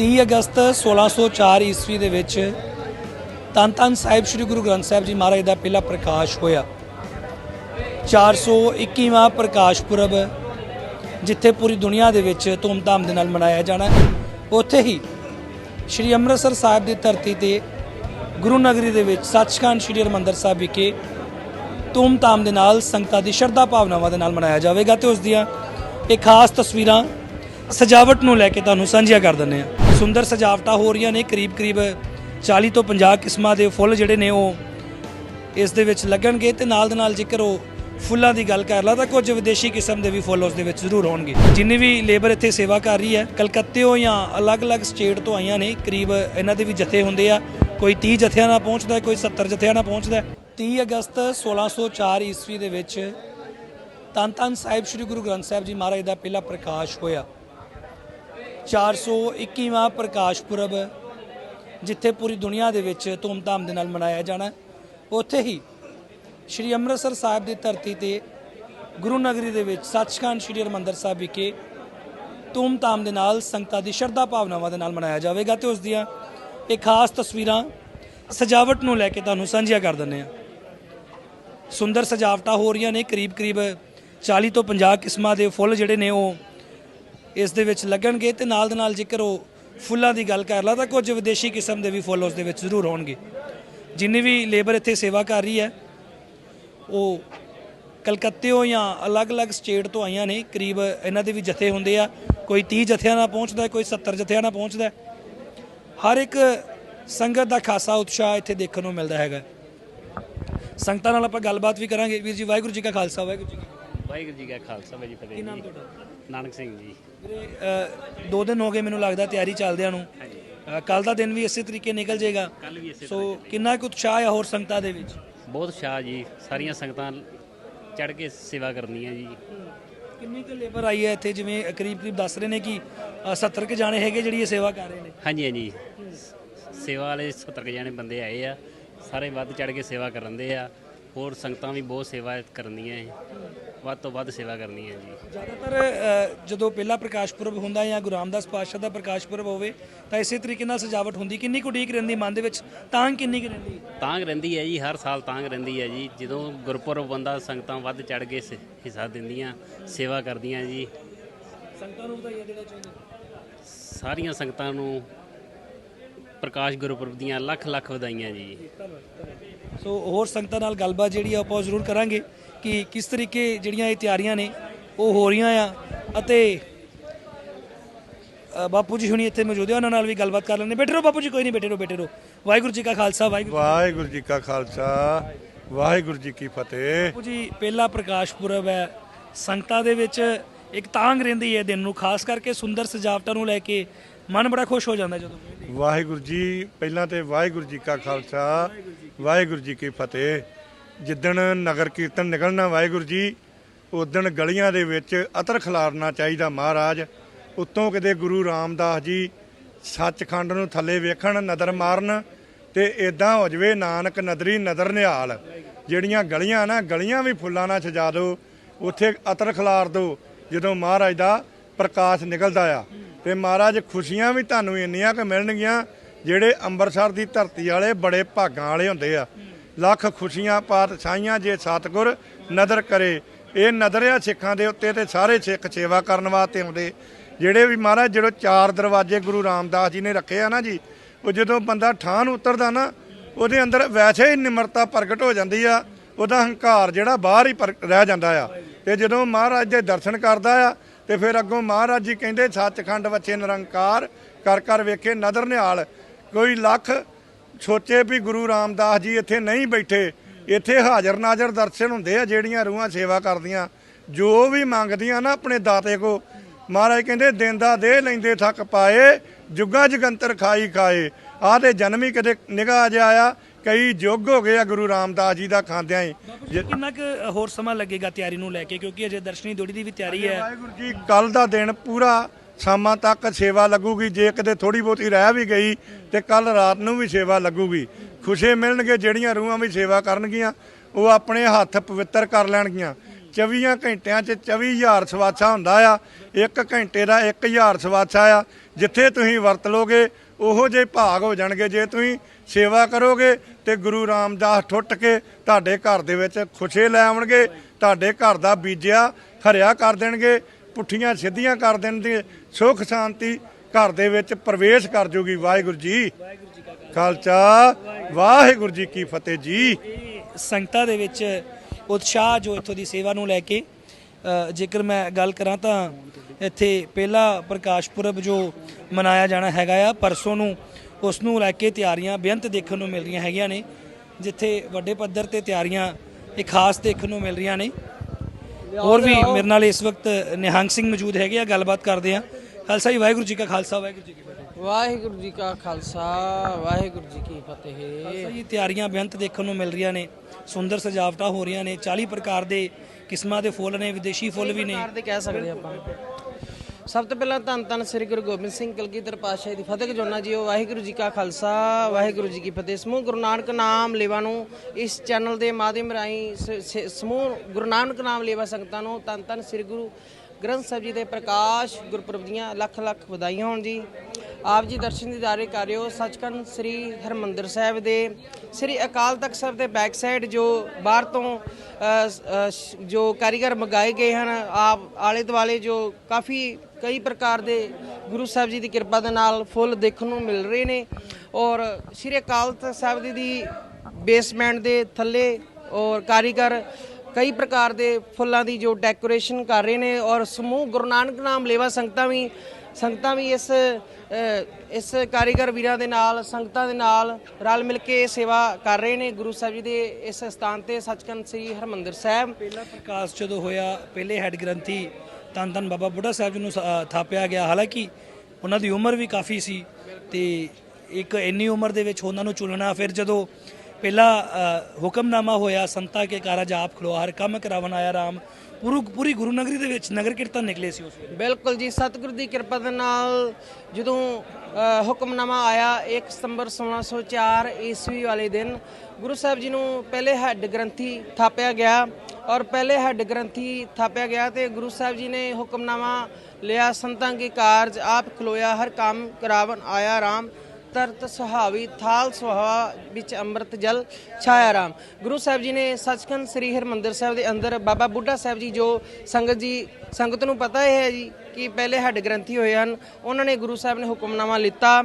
30 ਅਗਸਤ 1604 ਈਸਵੀ ਦੇ ਵਿੱਚ ਧੰਨ ਧੰਨ ਸਾਹਿਬ ਸ੍ਰੀ ਗੁਰੂ ਗ੍ਰੰਥ ਸਾਹਿਬ ਜੀ ਮਹਾਰਾਜ ਦਾ ਪਹਿਲਾ ਪ੍ਰਕਾਸ਼ ਹੋਇਆ। 421ਵਾਂ ਪ੍ਰਕਾਸ਼ ਪੁਰਬ ਜਿੱਥੇ ਪੂਰੀ ਦੁਨੀਆ ਦੇ ਵਿੱਚ ਧੂਮਧਾਮ ਦੇ ਨਾਲ ਮਨਾਇਆ ਜਾਣਾ ਉੱਥੇ ਹੀ ਸ੍ਰੀ ਅੰਮ੍ਰਿਤਸਰ ਸਾਹਿਬ ਦੀ ਧਰਤੀ ਤੇ ਗੁਰੂ ਨਗਰੀ ਦੇ ਵਿੱਚ ਸੱਚਖੰਡ ਸ੍ਰੀ ਹਰਿਮੰਦਰ ਸਾਹਿਬ ਵਿਖੇ ਧੂਮਧਾਮ ਦੇ ਨਾਲ ਸੰਗਤਾਂ ਦੀ ਸ਼ਰਧਾ ਭਾਵਨਾਵਾਂ ਦੇ ਨਾਲ ਮਨਾਇਆ ਜਾਵੇਗਾ ਤੇ ਉਸ ਦੀਆਂ ਇਹ ਖਾਸ ਤਸਵੀਰਾਂ ਸਜਾਵਟ ਨੂੰ ਲੈ ਕੇ ਤੁਹਾਨੂੰ ਸਾਂਝੀਆਂ ਕਰ ਦਿੰਦੇ ਹਾਂ। ਸੁੰਦਰ ਸਜਾਵਟਾਂ ਹੋ ਰਹੀਆਂ ਨੇ, ਕਰੀਬ ਕਰੀਬ 40 ਤੋਂ 50 ਕਿਸਮਾਂ ਦੇ ਫੁੱਲ ਜਿਹੜੇ ਨੇ ਉਹ ਇਸ ਦੇ ਵਿੱਚ ਲੱਗਣਗੇ ਤੇ ਨਾਲ ਦੇ ਨਾਲ ਜੇਕਰ ਉਹ ਫੁੱਲਾਂ ਦੀ ਗੱਲ ਕਰ ਲਾ ਤਾਂ ਕੁਝ ਵਿਦੇਸ਼ੀ ਕਿਸਮ ਦੇ ਵੀ ਫੁੱਲ ਉਸ ਦੇ ਵਿੱਚ ਜ਼ਰੂਰ ਹੋਣਗੇ। ਜਿੰਨੀ ਵੀ ਲੇਬਰ ਇੱਥੇ ਸੇਵਾ ਕਰ ਰਹੀ ਹੈ ਕਲਕੱਤੇੋਂ ਜਾਂ ਅਲੱਗ-ਅਲੱਗ ਸਟੇਟ ਤੋਂ ਆਈਆਂ ਨੇ, ਕਰੀਬ ਇਹਨਾਂ ਦੇ ਵੀ ਜਥੇ ਹੁੰਦੇ ਆ। ਕੋਈ 30 ਜਥਿਆਂ ਨਾਲ ਪਹੁੰਚਦਾ, ਕੋਈ 70 ਜਥਿਆਂ ਨਾਲ ਪਹੁੰਚਦਾ। ਹੈ। 30 ਅਗਸਤ 1604 ਈਸਵੀ ਦੇ ਵਿੱਚ ਧੰਨ ਧੰਨ ਸਾਹਿਬ ਸ੍ਰੀ ਗੁਰੂ ਗ੍ਰੰਥ ਸਾਹਿਬ ਜੀ ਮਹਾਰਾਜ ਦਾ ਪਹਿਲਾ ਪ੍ਰਕਾਸ਼ ਹੋਇਆ। 421ਵਾਂ ਪ੍ਰਕਾਸ਼ ਪੁਰਬ, ਜਿੱਥੇ ਪੂਰੀ ਦੁਨੀਆ ਦੇ ਵਿੱਚ ਧੂਮਧਾਮ ਦੇ ਨਾਲ ਮਨਾਇਆ ਜਾਣਾ ਉੱਥੇ ਹੀ ਸ੍ਰੀ ਅੰਮ੍ਰਿਤਸਰ ਸਾਹਿਬ ਦੀ ਧਰਤੀ ਤੇ ਗੁਰੂ ਨਗਰੀ ਦੇ ਵਿੱਚ ਸੱਚਖੰਡ ਸ੍ਰੀ ਹਰਿਮੰਦਰ ਸਾਹਿਬ ਵਿਖੇ ਧੂਮਧਾਮ ਦੇ ਨਾਲ ਸੰਗਤਾਂ ਦੀ ਸ਼ਰਧਾ ਭਾਵਨਾਵਾਂ ਦੇ ਨਾਲ ਮਨਾਇਆ ਜਾਵੇਗਾ ਤੇ ਉਸ ਦੀਆਂ ਇਹ ਖਾਸ ਤਸਵੀਰਾਂ ਸਜਾਵਟ ਨੂੰ ਲੈ ਕੇ ਤੁਹਾਨੂੰ ਸਾਂਝੀਆਂ ਕਰ ਦਿੰਦੇ ਹਾਂ। ਸੁੰਦਰ ਸਜਾਵਟਾਂ ਹੋ ਰਹੀਆਂ ਨੇ ਕਰੀਬ ਕਰੀਬ 40 ਤੋਂ 50 ਕਿਸਮਾਂ ਦੇ ਫੁੱਲ ਜਿਹੜੇ ਨੇ ਉਹ ਇਸ ਦੇ ਵਿੱਚ ਲੱਗਣਗੇ ਤੇ ਨਾਲ ਦੇ ਨਾਲ ਜੇਕਰ ਉਹ ਫੁੱਲਾਂ ਦੀ ਗੱਲ ਕਰ ਲਾ ਤਾਂ ਕੁਝ ਵਿਦੇਸ਼ੀ ਕਿਸਮ ਦੇ ਵੀ ਫੁੱਲ ਉਸ ਦੇ ਵਿੱਚ ਜ਼ਰੂਰ ਹੋਣਗੇ। ਜਿੰਨੀ ਵੀ ਲੇਬਰ ਇੱਥੇ ਸੇਵਾ ਕਰ ਰਹੀ ਹੈ, ਉਹ ਕਲਕੱਤੇੋਂ ਜਾਂ ਅਲੱਗ-ਅਲੱਗ ਸਟੇਟ ਤੋਂ ਆਈਆਂ ਨੇ, ਕਰੀਬ ਇਹਨਾਂ ਦੇ ਵੀ ਜਥੇ ਹੁੰਦੇ ਆ। ਕੋਈ 30 ਜਥਿਆਂ ਨਾਲ ਪਹੁੰਚਦਾ, ਕੋਈ 70 ਜਥਿਆਂ ਨਾਲ ਪਹੁੰਚਦਾ। ਹਰ ਇੱਕ ਸੰਗਤ ਦਾ ਖਾਸਾ ਉਤਸ਼ਾਹ ਇੱਥੇ ਦੇਖਣ ਨੂੰ ਮਿਲਦਾ ਹੈਗਾ। ਸੰਗਤਾਂ ਨਾਲ ਆਪਾਂ ਗੱਲਬਾਤ ਵੀ ਕਰਾਂਗੇ। ਵੀਰ ਜੀ, ਵਾਹਿਗੁਰੂ ਜੀ ਕਾ ਖਾਲਸਾ, ਵਾਹਿਗੁਰੂ ਜੀ ਵਾਹਿਗੁਰੂ ਜੀ ਕਾ ਖਾਲਸਾ ਵਾਹਿਗੁਰੂ ਜੀ ਕੀ ਫਤਿਹ ਜੀ। ਤੁਹਾਡਾ? ਨਾਨਕ ਸਿੰਘ ਜੀ। ਵੀਰੇ ਅ, ਦੋ ਦਿਨ ਹੋ ਗਏ ਮੈਨੂੰ ਲੱਗਦਾ ਤਿਆਰੀ ਚੱਲਦਿਆਂ ਨੂੰ। ਕੱਲ ਦਾ ਦਿਨ ਵੀ ਇਸੇ ਤਰੀਕੇ ਨਿਕਲ ਜਾਏਗਾ। ਕੱਲ ਵੀ ਇਸੇ ਸੋ ਕਿੰਨਾ ਕੁ ਉਤਸ਼ਾਹ ਹੈ ਹੋਰ ਸੰਗਤਾਂ ਦੇ ਵਿੱਚ? ਬਹੁਤ ਸ਼ਾਹ ਜੀ ਸਾਰੀਆਂ ਸੰਗਤਾਂ ਚੜ ਕੇ ਸੇਵਾ ਕਰਨੀਆਂ ਜੀ। ਕਿੰਨੀ ਕੁ ਲੇਬਰ ਆਈ ਹੈ ਇੱਥੇ? ਜਿਵੇਂ ਕਰੀਬ ਕਰੀਬ ਦੱਸ ਰਹੇ ਨੇ ਕਿ ਅ, 70 ਕੁ ਜਾਣੇ ਹੈਗੇ ਜਿਹੜੀ ਇਹ ਸੇਵਾ ਕਰ ਰਹੇ ਨੇ। ਹਾਂਜੀ ਹਾਂਜੀ। ਸੇਵਾ ਵਾਲੇ 70 ਕੁ ਜਾਣੇ ਬੰਦੇ ਆਏ ਆ। ਸਾਰੇ ਵੱਧ ਚੜ ਕੇ ਸੇਵਾ ਕਰਨ ਦੇ ਆ। ਹੋਰ ਸੰਗਤਾਂ ਵੀ ਬਹੁਤ ਸੇਵਾ ਕਰਨੀਆਂ ਹੈ। ਵੱਧ ਤੋਂ ਵੱਧ ਸੇਵਾ ਕਰਨੀ ਹੈ ਜੀ। ਜ਼ਿਆਦਾਤਰ ਅ, ਜਦੋਂ ਪਹਿਲਾ ਪ੍ਰਕਾਸ਼ ਪੁਰਬ ਹੁੰਦਾ ਜਾਂ ਗੁਰੂ ਰਾਮਦਾਸ ਪਾਤਸ਼ਾਹ ਦਾ ਪ੍ਰਕਾਸ਼ ਪੁਰਬ ਹੋਵੇ ਤਾਂ ਇਸੇ ਤਰੀਕੇ ਨਾਲ ਸਜਾਵਟ ਹੁੰਦੀ। ਕਿੰਨੀ ਕੁ ਢੀਕ ਰਹਿੰਦੀ ਮਨ ਦੇ ਵਿੱਚ? ਤਾਂ ਕਿੰਨੀ ਕੁ ਰਹਿੰਦੀ? ਤਾਂਗ ਰਹਿੰਦੀ ਹੈ ਜੀ ਹਰ ਸਾਲ ਤਾਂਗ ਰਹਿੰਦੀ ਹੈ ਜੀ। ਜਦੋਂ ਗੁਰਪੁਰਬ ਬੰਦਾ ਸੰਗਤਾਂ ਵੱਧ ਚੜ ਕੇ ਸ- ਹਿੱਸਾ ਦਿੰਦੀਆਂ ਸੇਵਾ ਕਰਦੀਆਂ ਜੀ। ਸੰਗਤਾਂ ਨੂੰ ਵਧਾਈਆਂ ਦੇਣਾ ਚਾਹੁੰਦੇ ਸਾਰੀਆਂ ਸੰਗਤਾਂ ਨੂੰ ਪ੍ਰਕਾਸ਼ ਗੁਰਪੁਰਬ ਦੀਆਂ ਲੱਖ ਲੱਖ ਵਧਾਈਆਂ ਜੀ। ਸੋ ਹੋਰ ਸੰਗਤਾਂ ਨਾਲ ਗੱਲਬਾਤ ਜਿਹੜੀ ਆ ਆਪਾਂ ਜ਼ਰੂਰ ਕਰਾਂਗੇ ਕਿ ਕਿਸ ਤਰੀਕੇ ਜਿਹੜੀਆਂ ਇਹ ਤਿਆਰੀਆਂ ਨੇ ਉਹ ਹੋ ਰਹੀਆਂ ਆ ਅਤੇ ਬਾਪੂ ਜੀ ਹੁਣੀ ਇੱਥੇ ਮੌਜੂਦ ਆ ਉਹਨਾਂ ਨਾਲ ਵੀ ਗੱਲਬਾਤ ਕਰ ਲੈਂਦੇ ਬੈਠੇ ਰਹੋ ਬਾਪੂ ਜੀ ਕੋਈ ਨਹੀਂ ਬੈਠੇ ਰਹੋ ਬੈਠੇ ਰਹੋ। ਵਾਹਿਗੁਰੂ ਜੀ ਕਾ ਖਾਲਸਾ ਵਾਹਿਗੁਰੂ ਵਾਹਿਗੁਰੂ ਜੀ ਕਾ ਖਾਲਸਾ ਵਾਹਿਗੁਰੂ ਜੀ ਕੀ ਫਤਿਹ। ਬਾਪੂ ਜੀ ਪਹਿਲਾ ਪ੍ਰਕਾਸ਼ ਪੁਰਬ ਹੈ। ਸੰਗਤਾਂ ਦੇ ਵਿੱਚ ਇੱਕ ਤਾਂਗ ਰਹਿੰਦੀ ਹੈ ਦਿਨ ਨੂੰ ਖਾਸ ਕਰਕੇ ਸੁੰਦਰ ਸਜਾਵਟਾਂ ਨੂੰ ਲੈ ਕੇ ਮਨ ਬੜਾ ਖੁਸ਼ ਹੋ ਜਾਂਦਾ ਜਦੋਂ ਵੇਖਦੇ। ਵਾਹਿਗੁਰੂ ਜੀ, ਪਹਿਲਾਂ ਤੇ ਵਾਹਿਗੁਰੂ ਜੀ ਕਾ ਖਾਲਸਾ, ਵਾਹਿਗੁਰੂ ਜੀ ਕੀ ਫਤਿਹ। ਜਿੱਦਣ ਨਗਰ ਕੀਰਤਨ ਨਿਕਲਣਾ ਵਾਹਿਗੁਰੂ ਜੀ, ਉਦਣ ਗਲੀਆਂ ਦੇ ਵਿੱਚ ਅਤਰ ਖਿਲਾਰਨਾ ਚਾਹੀਦਾ ਮਹਾਰਾਜ। ਉੱਤੋਂ ਕਿਤੇ ਗੁਰੂ ਰਾਮਦਾਸ ਜੀ ਸੱਚਖੰਡ ਨੂੰ ਥੱਲੇ ਵੇਖਣ, ਨਦਰ ਮਾਰਨ ਤੇ ਇਦਾਂ ਹੋ ਜਵੇ ਨਾਨਕ ਨਦਰੀ ਨਦਰ ਨਿਹਾਲ। ਜਿਹੜੀਆਂ ਗਲੀਆਂ ਨਾ, ਗਲੀਆਂ ਵੀ ਫੁੱਲਾਂ ਨਾਲ ਸਜਾ ਦਿਓ, ਉੱਥੇ ਅਤਰ ਖਿਲਾਰ ਦਿਓ, ਜਦੋਂ ਮਹਾਰਾਜ ਦਾ ਪ੍ਰਕਾਸ਼ ਨਿਕਲਦਾ ਆ। ਤੇ ਮਹਾਰਾਜ, ਖੁਸ਼ੀਆਂ ਵੀ ਤੁਹਾਨੂੰ ਇੰਨੀਆਂ ਕਿ ਮਿਲਣਗੀਆਂ ਜਿਹੜੇ ਅੰਮ੍ਰਿਤਸਰ ਦੀ ਧਰਤੀ ਵਾਲੇ ਬੜੇ ਭਾਗਾਂ ਵਾਲੇ ਹੁੰਦੇ ਆ। ਲੱਖ ਖੁਸ਼ੀਆਂ, ਪਾਤਸ਼ਾਹੀਆਂ ਜੇ ਸਤਿਗੁਰ ਨਦਰ ਕਰੇ। ਇਹ ਨਦਰ ਆ ਸਿੱਖਾਂ ਦੇ ਉੱਤੇ ਤੇ ਸਾਰੇ ਸਿੱਖ ਸੇਵਾ ਕਰਨ ਵਾਸਤੇ ਆਉਂਦੇ। ਜਿਹੜੇ ਵੀ ਮਹਾਰਾਜ ਜਦੋਂ ਚਾਰ ਦਰਵਾਜ਼ੇ ਗੁਰੂ ਰਾਮਦਾਸ ਜੀ ਨੇ ਰੱਖੇ ਆ ਨਾ ਜੀ, ਉਹ ਜਦੋਂ ਬੰਦਾ ਠਾਣ ਉਤਰਦਾ ਨਾ, ਉਹਦੇ ਅੰਦਰ ਵੈਸੇ ਹੀ ਨਿਮਰਤਾ ਪ੍ਰਗਟ ਹੋ ਜਾਂਦੀ ਆ। ਉਹਦਾ ਹੰਕਾਰ ਜਿਹੜਾ ਬਾਹਰ ਹੀ ਪ੍ਰਗ- ਰਹਿ ਜਾਂਦਾ ਆ। ਤੇ ਜਦੋਂ ਮਹਾਰਾਜ ਦੇ ਦਰਸ਼ਨ ਕਰਦਾ ਆ ਤੇ ਫਿਰ ਅੱਗੋਂ ਮਹਾਰਾਜ ਜੀ ਕਹਿੰਦੇ, ਸੱਚਖੰਡ ਬੱਚੇ ਨਿਰੰਕਾਰ, ਕਰ ਕਰ ਵੇਖੇ ਨਦਰ ਨਿਹਾਲ। ਕੋਈ ਲੱਖ ਸੋਚੇ ਵੀ ਗੁਰੂ ਰਾਮਦਾਸ ਜੀ ਇੱਥੇ ਨਹੀਂ ਬੈਠੇ। ਇੱਥੇ ਹਾਜ਼ਰ ਨਾਜ਼ਰ ਦਰਸ਼ਨ ਹੁੰਦੇ ਆ, ਜਿਹੜੀਆਂ ਰੂਹਾਂ ਸੇਵਾ ਕਰਦੀਆਂ। ਜੋ ਵੀ ਮੰਗਦੀਆਂ ਨਾ ਆਪਣੇ ਦਾਤੇ ਕੋ। ਮਹਾਰਾਜ ਕਹਿੰਦੇ ਦਿੰਦਾ ਦੇ ਲੈਂਦੇ ਥੱਕ ਪਾਏ, ਜੁਗਾ ਜਗੰਤਰ ਖਾਈ ਖਾਏ। ਆਹ ਤੇ ਜਨਮ ਹੀ ਕਦੇ ਨਿਗਾਹ ਜਿਹਾ ਆਇਆ ਕਈ ਯੁੱਗ ਹੋ ਗਏ ਆ ਗੁਰੂ ਰਾਮਦਾਸ ਜੀ ਦਾ ਖਾਂਦਿਆਂ ਹੀ। ਜੀ ਕਿੰਨਾ ਕੁ ਹੋਰ ਸਮਾਂ ਲੱਗੇਗਾ ਤਿਆਰੀ ਨੂੰ ਲੈ ਕੇ? ਕਿਉਂਕਿ ਅਜੇ ਦਰਸ਼ਨੀ ਦੋੜੀ ਦੀ ਵੀ ਤਿਆਰੀ ਹੈ। ਵਾਹਿਗੁਰੂ ਜੀ ਕੱਲ ਦਾ ਦਿਨ ਪੂਰਾ ਸ਼ਾਮਾਂ ਤੱਕ ਸੇਵਾ ਲੱਗੂਗੀ। ਜੇ ਕਿਤੇ ਥੋੜੀ ਬਹੁਤੀ ਰਹਿ ਵੀ ਗਈ ਤੇ ਕੱਲ ਰਾਤ ਨੂੰ ਵੀ ਸੇਵਾ ਲੱਗੂਗੀ। ਖੁਸ਼ੇ ਮਿਲਣਗੇ ਜਿਹੜੀਆਂ ਰੂਹਾਂ ਵੀ ਸੇਵਾ ਕਰਨਗੀਆਂ ਉਹ ਆਪਣੇ ਹੱਥ ਪਵਿੱਤਰ ਕਰ ਲੈਣਗੀਆਂ। 24 ਘੰਟਿਆਂ 'ਚ 24000 ਸਵਾਸਾ ਹੁੰਦਾ ਆ। ਇੱਕ ਘੰਟੇ ਦਾ 1000 ਸਵਾਸਾ ਆ। ਜਿੱਥੇ ਤੁਸੀਂ ਵਰਤ ਲੋਗੇ, ਉਹੋ ਜਿਹੇ ਭਾਗ ਹੋ ਜਾਣਗੇ। ਜੇ ਤੁਸੀਂ ਸੇਵਾ ਕਰੋਗੇ ਤੇ ਗੁਰੂ ਰਾਮਦਾਸ ਠੁੱਟ ਕੇ ਤੁਹਾਡੇ ਘਰ ਦੇ ਵਿੱਚ ਖੁਸ਼ੇ ਲੈ ਆਉਣਗੇ, ਤੁਹਾਡੇ ਘਰ ਦਾ ਬੀਜਿਆ ਹਰਿਆ ਕਰ ਦੇਣਗੇ, ਪੁੱਠੀਆਂ ਸਿੱਧੀਆਂ ਕਰ ਦੇਣਗੇ, ਸੁਖ ਸ਼ਾਂਤੀ ਘਰ ਦੇ ਵਿੱਚ ਪ੍ਰਵੇਸ਼ ਕਰ ਜੂਗੀ। ਵਾਹਿਗੁਰੂ ਜੀ ਖਾਲਸਾ। ਵਾਹਿਗੁਰੂ ਜੀ ਕੀ ਫਤਿਹ ਜੀ। ਸੰਗਤਾਂ ਦੇ ਵਿੱਚ ਉਤਸ਼ਾਹ ਜੋ ਇੱਥੋਂ ਦੀ ਸੇਵਾ ਨੂੰ ਲੈ ਕੇ ਜੇਕਰ ਮੈਂ ਗੱਲ ਕਰਾਂ ਤਾਂ ਇੱਥੇ ਪਹਿਲਾ ਪ੍ਰਕਾਸ਼ ਪੁਰਬ ਜੋ ਮਨਾਇਆ ਜਾਣਾ ਹੈਗਾ ਆ, ਪਰਸੋਂ ਨੂੰ ਉਸ ਨੂੰ ਲੈ ਕੇ ਤਿਆਰੀਆਂ ਬੇਅੰਤ ਦੇਖਣ ਨੂੰ ਮਿਲ ਰਹੀਆਂ ਹੈਗੀਆਂ ਨੇ, ਜਿੱਥੇ ਵੱਡੇ ਪੱਧਰ ਤੇ ਤਿਆਰੀਆਂ ਇਹ ਖਾਸ ਦੇਖਣ ਨੂੰ ਮਿਲ ਰਹੀਆਂ ਨੇ। ਹੋਰ ਵੀ ਮੇਰੇ ਨਾਲ ਇਸ ਵਕਤ ਨਿਹੰਗ ਸਿੰਘ ਮੌਜੂਦ ਹੈਗੇ ਆ, ਗੱਲਬਾਤ ਕਰਦੇ ਆ। ਖਾਲਸਾ ਜੀ, ਵਾਹਿਗੁਰੂ ਜੀ ਕਾ ਖਾਲਸਾ, ਵਾਹਿਗੁਰੂ ਜੀ ਕੀ ਵਾਹਿਗੁਰੂ ਜੀ ਕਾ ਖਾਲਸਾ ਵਾਹਿਗੁਰੂ ਜੀ ਕੀ ਫਤਿਹ। ਜੀ ਤਿਆਰੀਆਂ ਬੇਅੰਤ ਦੇਖਣ ਨੂੰ ਮਿਲ ਰਹੀਆਂ ਨੇ ਸੁੰਦਰ ਸਜਾਵਟਾਂ ਹੋ ਰਹੀਆਂ ਨੇ 40 ਪ੍ਰਕਾਰ ਦੇ ਕਿਸਮਾਂ ਦੇ ਫੁੱਲ ਨੇ ਵਿਦੇਸ਼ੀ ਫੁੱਲ ਵੀ ਨੇ। ਪ੍ਰਕਾਰ ਦੇ ਕਹਿ ਸਕਦੇ ਆਪਾਂ। ਸਭ ਤੋਂ ਪਹਿਲਾਂ ਧੰਨ ਧੰਨ ਸ੍ਰੀ ਗੁਰੂ ਗੋਬਿੰਦ ਸਿੰਘ ਕਲਗੀਧਰ ਪਾਤਸ਼ਾਹ ਦੀ ਫਤਿਹ ਜੋਨਾ ਜੀਓ ਵਾਹਿਗੁਰੂ ਜੀ ਕਾ ਖਾਲਸਾ ਵਾਹਿਗੁਰੂ ਜੀ ਕੀ ਫਤਿਹ। ਸਮੂਹ ਗੁਰੂ ਨਾਨਕ ਨਾਮ ਲੇਵਾ ਨੂੰ ਇਸ ਚੈਨਲ ਦੇ ਮਾਧਿਅਮ ਰਾਹੀਂ ਸਮੂਹ ਗੁਰੂ ਨਾਨਕ ਨਾਮ ਲੇਵਾ ਸੰਗਤਾਂ ਨੂੰ ਧੰਨ ਧੰਨ ਸ੍ਰੀ ਗੁਰੂ ਗ੍ਰੰਥ ਸਾਹਿਬ ਜੀ ਦੇ ਪ੍ਰਕਾਸ਼ ਗੁਰਪੁਰਬ ਦੀਆਂ ਲੱਖ ਲੱਖ ਵਧਾਈਆਂ ਹੋਣ ਜੀ। ਆਪ ਜੀ ਦਰਸ਼ਨ ਦੀਦਾਰੇ ਕਰਿਓ ਸੱਚਖੰਡ ਸ੍ਰੀ ਹਰਮੰਦਰ ਸਾਹਿਬ ਦੇ, ਸ੍ਰੀ ਅਕਾਲ ਤਖਤ ਸਾਹਿਬ ਦੇ ਬੈਕ ਸਾਈਡ ਜੋ ਬਾਹਰ ਤੋਂ ਜੋ ਕਾਰੀਗਰ ਮੰਗਾਏ ਗਏ ਹਨ, ਆਪ ਆਲੇ ਦੁਆਲੇ ਜੋ ਕਾਫੀ ਕਈ ਪ੍ਰਕਾਰ ਦੇ ਗੁਰੂ ਸਾਹਿਬ ਜੀ ਦੀ ਕਿਰਪਾ ਦੇ ਨਾਲ ਫੁੱਲ ਦੇਖਣ ਨੂੰ ਮਿਲ ਰਹੇ ਨੇ ਔਰ ਸ੍ਰੀ ਅਕਾਲ ਤਖਤ ਸਾਹਿਬ ਜੀ ਦੀ ਬੇਸਮੈਂਟ ਦੇ ਥੱਲੇ ਔਰ ਕਾਰੀਗਰ ਕਈ ਪ੍ਰਕਾਰ ਦੇ ਫੁੱਲਾਂ ਦੀ ਜੋ ਡੈਕੋਰੇਸ਼ਨ ਕਰ ਰਹੇ ਨੇ ਔਰ ਸਮੂਹ ਗੁਰੂ ਨਾਨਕ ਨਾਮ ਲੇਵਾ ਸੰਗਤਾਂ ਵੀ ਸੰਗਤਾਂ ਵੀ ਇਸ ਇਸ ਕਾਰੀਗਰ ਵੀਰਾਂ ਦੇ ਨਾਲ, ਸੰਗਤਾਂ ਦੇ ਨਾਲ ਰਲ ਮਿਲ ਕੇ ਸੇਵਾ ਕਰ ਰਹੇ ਨੇ। ਗੁਰੂ ਸਾਹਿਬ ਜੀ ਦੇ ਇਸ ਸਥਾਨ ਤੇ ਸੱਚਖੰਡ ਸ੍ਰੀ ਹਰਮੰਦਰ ਸਾਹਿਬ। ਪਹਿਲਾ ਪ੍ਰਕਾਸ਼ ਜਦੋਂ ਹੋਇਆ, ਪਹਿਲੇ ਹੈੱਡ ਗ੍ਰੰਥੀ ਧੰਨ ਧੰਨ ਬਾਬਾ ਬੁੱਢਾ ਸਾਹਿਬ ਜੀ ਨੂੰ ਸ- ਥਾਪਿਆ ਗਿਆ। ਹਾਲਾਂਕਿ ਉਹਨਾਂ ਦੀ ਉਮਰ ਵੀ ਕਾਫੀ ਸੀ ਤੇ ਇੱਕ ਇੰਨੀ ਉਮਰ ਦੇ ਵਿੱਚ ਉਹਨਾਂ ਨੂੰ ਚੁਣਨਾ ਫਿਰ ਜਦੋਂ ਪਹਿਲਾ ਹੁਕਮਨਾਮਾ ਹੋਇਆ, ਸੰਤਾ ਕੇ ਕਾਰਜ ਆਪ ਖਲੋ, ਹਰ ਕੰਮ ਕਰਾਵਨ ਆਇਆ ਰਾਮ ਪੂਰੀ ਪੂਰੀ ਗੁਰੂ ਨਗਰੀ ਦੇ ਵਿੱਚ ਨਗਰ ਕੀਰਤਨ ਨਿਕਲੇ ਸੀ ਉਸ ਵੇਲੇ। ਬਿਲਕੁਲ ਜੀ, ਸਤਿਗੁਰੂ ਦੀ ਕਿਰਪਾ ਦੇ ਨਾਲ ਜਦੋਂ ਹੁਕਮਨਾਮਾ ਆਇਆ 1 ਸਤੰਬਰ 1604 ਈਸਵੀ ਵਾਲੇ ਦਿਨ, ਗੁਰੂ ਸਾਹਿਬ ਜੀ ਨੂੰ ਪਹਿਲੇ ਹੈੱਡ ਗ੍ਰੰਥੀ ਥਾਪਿਆ ਗਿਆ ਔਰ ਪਹਿਲੇ ਹੈੱਡ ਗ੍ਰੰਥੀ ਥਾਪਿਆ ਗਿਆ ਤੇ ਗੁਰੂ ਸਾਹਿਬ ਜੀ ਨੇ ਹੁਕਮਨਾਮਾ ਲਿਆ, ਸੰਤਾਂ ਕੀ ਕਾਰਜ, ਆਪ ਖਲੋਇਆ, ਹਰ ਕੰਮ ਕਰਾਵਨ ਆਇਆ ਰਾਮ ਤਰਤ ਸੁਹਾਵੀ ਥਾਲ ਸੁਹਾਵਾ ਵਿੱਚ ਅੰਮ੍ਰਿਤ ਜਲ ਛਾਇਆ ਰਾਮ। ਗੁਰੂ ਸਾਹਿਬ ਜੀ ਨੇ ਸੱਚਖੰਡ ਸ੍ਰੀ ਹਰਮੰਦਰ ਸਾਹਿਬ ਦੇ ਅੰਦਰ ਬਾਬਾ ਬੁੱਢਾ ਸਾਹਿਬ ਜੀ ਜੋ ਸੰਗਤ ਜੀ, ਸੰਗਤ ਨੂੰ ਪਤਾ ਹੀ ਹੈ ਜੀ ਕਿ ਪਹਿਲੇ ਹੱਡ ਗ੍ਰੰਥੀ ਹੋਏ ਹਨ, ਉਹਨਾਂ ਨੇ ਗੁਰੂ ਸਾਹਿਬ ਨੇ ਹੁਕਮਨਾਮਾ ਲਿੱਤਾ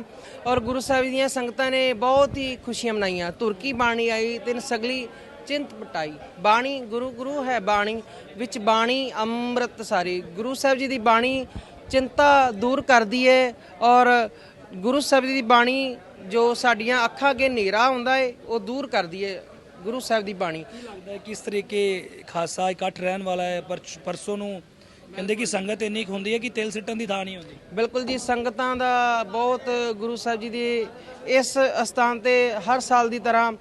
ਔਰ ਗੁਰੂ ਸਾਹਿਬ ਦੀਆਂ ਸੰਗਤਾਂ ਨੇ ਬਹੁਤ ਹੀ ਖੁਸ਼ੀਆਂ ਮਨਾਈਆਂ। ਤੁਰਕੀ ਬਾਣੀ ਆਈ, ਤਿੰਨ ਸਗਲੀ ਚਿੰਤ ਪਟਾਈ। ਬਾਣੀ, ਗੁਰੂ ਗੁਰੂ ਹੈ ਬਾਣੀ, ਵਿੱਚ ਬਾਣੀ, ਅੰਮ੍ਰਿਤ ਸਾਰੀ। ਗੁਰੂ ਸਾਹਿਬ ਜੀ ਦੀ ਬਾਣੀ ਚਿੰਤਾ ਦੂਰ ਕਰਦੀ ਹੈ ਔਰ ਗੁਰੂ ਸਾਹਿਬ ਦੀ ਬਾਣੀ ਜੋ ਸਾਡੀਆਂ ਅੱਖਾਂ ਅੱਗੇ ਹਨੇਰਾ ਹੁੰਦਾ ਹੈ ਉਹ ਦੂਰ ਕਰਦੀ ਹੈ ਗੁਰੂ ਸਾਹਿਬ ਦੀ ਬਾਣੀ। ਲੱਗਦਾ ਹੈ ਕਿਸ ਤਰੀਕੇ ਖਾਸਾ ਇਕੱਠ ਰਹਿਣ ਵਾਲਾ ਹੈ ਪਰ ਪਰਸੋਂ ਨੂੰ ਕਹਿੰਦੇ ਕਿ ਸੰਗਤ ਇੰਨੀ ਕੁ ਹੁੰਦੀ ਹੈ ਕਿ ਤਿਲ ਸਿੱਟਣ ਦੀ ਥਾਂ ਨਹੀਂ ਹੁੰਦੀ। ਬਿਲਕੁਲ ਜੀ ਸੰਗਤਾਂ ਦਾ ਬਹੁਤ ਗੁਰੂ ਸਾਹਿਬ ਜੀ ਦੇ ਇਸ ਅਸਥਾਨ ਤੇ ਹਰ ਸਾਲ ਦੀ ਤਰ੍ਹਾਂ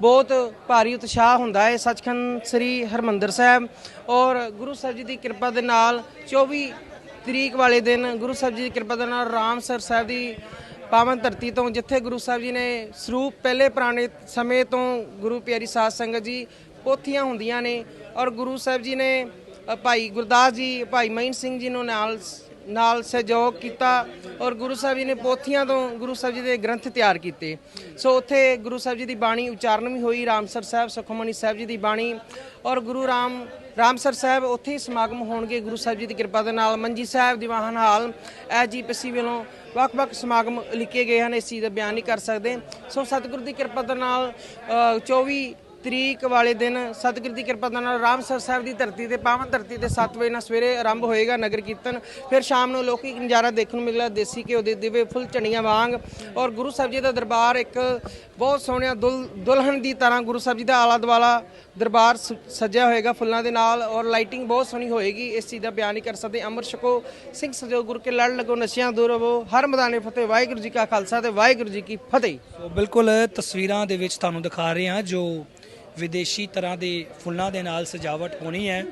ਬਹੁਤ ਭਾਰੀ ਉਤਸ਼ਾਹ ਹੁੰਦਾ ਹੈ ਸੱਚਖੰਡ ਸ੍ਰੀ ਹਰਮੰਦਰ ਸਾਹਿਬ ਔਰ ਗੁਰੂ ਸਾਹਿਬ ਜੀ ਦੀ ਕਿਰਪਾ ਦੇ ਨਾਲ 24 ਤਰੀਕ ਵਾਲੇ ਦਿਨ ਗੁਰੂ ਸਾਹਿਬ ਜੀ ਦੀ ਕਿਰਪਾ ਦੇ ਨਾਲ ਰਾਮਸਰ ਸਾਹਿਬ ਦੀ ਪਾਵਨ ਧਰਤੀ ਤੋਂ ਜਿੱਥੇ ਗੁਰੂ ਸਾਹਿਬ ਜੀ ਨੇ ਸਰੂਪ ਪਹਿਲੇ ਪੁਰਾਣੇ ਸਮੇਂ ਤੋਂ ਗੁਰੂ ਪਿਆਰੀ ਸਾਧ ਸੰਗਤ ਜੀ ਪੋਥੀਆਂ ਹੁੰਦੀਆਂ ਨੇ ਔਰ ਗੁਰੂ ਸਾਹਿਬ ਜੀ ਨੇ ਭਾਈ ਗੁਰਦਾਸ ਜੀ, ਭਾਈ ਮਹੀਨ ਸਿੰਘ ਜੀ ਨੂੰ ਨਾਲ ਨਾਲ ਸਹਿਯੋਗ ਕੀਤਾ ਔਰ ਗੁਰੂ ਸਾਹਿਬ ਜੀ ਨੇ ਪੋਥੀਆਂ ਤੋਂ ਗੁਰੂ ਸਾਹਿਬ ਜੀ ਦੇ ਗ੍ਰੰਥ ਤਿਆਰ ਕੀਤੇ। ਸੋ ਉੱਥੇ ਗੁਰੂ ਸਾਹਿਬ ਜੀ ਦੀ ਬਾਣੀ ਉਚਾਰਨ ਵੀ ਹੋਈ ਰਾਮਸਰ ਸਾਹਿਬ ਸੁਖਮਨੀ ਸਾਹਿਬ ਜੀ ਦੀ ਬਾਣੀ ਔਰ ਗੁਰੂ ਰਾਮ ਰਾਮਸਰ ਸਾਹਿਬ ਉੱਥੇ ਹੀ ਸਮਾਗਮ ਹੋਣਗੇ। ਗੁਰੂ ਸਾਹਿਬ ਜੀ ਦੀ ਕਿਰਪਾ ਦੇ ਨਾਲ ਮੰਜੀ ਸਾਹਿਬ ਦੀਵਾਨ ਹਾਲ ਐਜੀਪੀਸੀ ਵੱਲੋਂ ਵੱਖ-ਵੱਖ ਸਮਾਗਮ ਲਿਖੇ ਗਏ ਹਨ। ਇਸ ਚੀਜ਼ ਦਾ ਬਿਆਨ ਨਹੀਂ ਕਰ ਸਕਦੇ। ਸੋ ਸਤਿਗੁਰੂ ਦੀ ਕਿਰਪਾ ਦੇ ਨਾਲ ਅ, 24 ਤਰੀਕ ਵਾਲੇ ਦਿਨ ਸਤਿਗੁਰ ਦੀ ਕਿਰਪਾ ਦੇ ਨਾਲ ਰਾਮਸਰ ਸਾਹਿਬ ਦੀ ਧਰਤੀ ਤੇ, ਪਾਵਨ ਧਰਤੀ ਤੇ 7 ਵਜੇ ਨਾਲ ਸਵੇਰੇ ਆਰੰਭ ਹੋਏਗਾ ਨਗਰ ਕੀਰਤਨ। ਫਿਰ ਸ਼ਾਮ ਨੂੰ ਲੌਕਿਕ ਨਜ਼ਾਰਾ ਦੇਖਣ ਨੂੰ ਮਿਲੇਗਾ ਦੇਸੀ ਘਿਓ ਦੇ ਦਿਵੇ, ਫੁੱਲ ਝੰਡੀਆਂ ਵਾਂਗ। ਔਰ ਗੁਰੂ ਸਾਹਿਬ ਜੀ ਦਾ ਦਰਬਾਰ ਇੱਕ ਬਹੁਤ ਸੋਹਣਿਆ ਦੁਲ, ਦੁਲਹਨ ਦੀ ਤਰ੍ਹਾਂ ਗੁਰੂ ਸਾਹਿਬ ਜੀ ਦਾ ਆਲਾ ਦੁਆਲਾ ਦਰਬਾਰ ਸ- ਸਜਿਆ ਹੋਏਗਾ ਫੁੱਲਾਂ ਦੇ ਨਾਲ ਔਰ ਲਾਈਟਿੰਗ ਬਹੁਤ ਸੋਹਣੀ ਹੋਏਗੀ। ਇਸ ਚੀਜ਼ ਦਾ ਬਿਆਨ ਨਹੀਂ ਕਰ ਸਕਦੇ। ਅਮਰ ਛਕੋ, ਸਿੰਘ ਸਜੋ, ਗੁਰ ਕੇ ਲੜ ਲੱਗੋ, ਨਸ਼ਿਆਂ ਦੂਰ ਰਵੋ ਹਰ ਮੈਦਾਨੇ ਫਤਿਹ। ਵਾਹਿਗੁਰੂ ਜੀ ਕਾ ਖਾਲਸਾ ਤੇ ਵਾਹਿਗੁਰੂ ਜੀ ਕੀ ਫਤਿਹ। ਸੋ ਬਿਲਕੁਲ ਤਸਵੀਰਾਂ ਦੇ ਵਿੱਚ ਤੁਹਾਨੂੰ ਦਿਖਾ ਰਹੇ ਹਾਂ ਜੋ ਵਿਦੇਸ਼ੀ ਤਰ੍ਹਾਂ ਦੇ ਫੁੱਲਾਂ ਦੇ ਨਾਲ ਸਜਾਵਟ ਹੋਣੀ ਹੈ।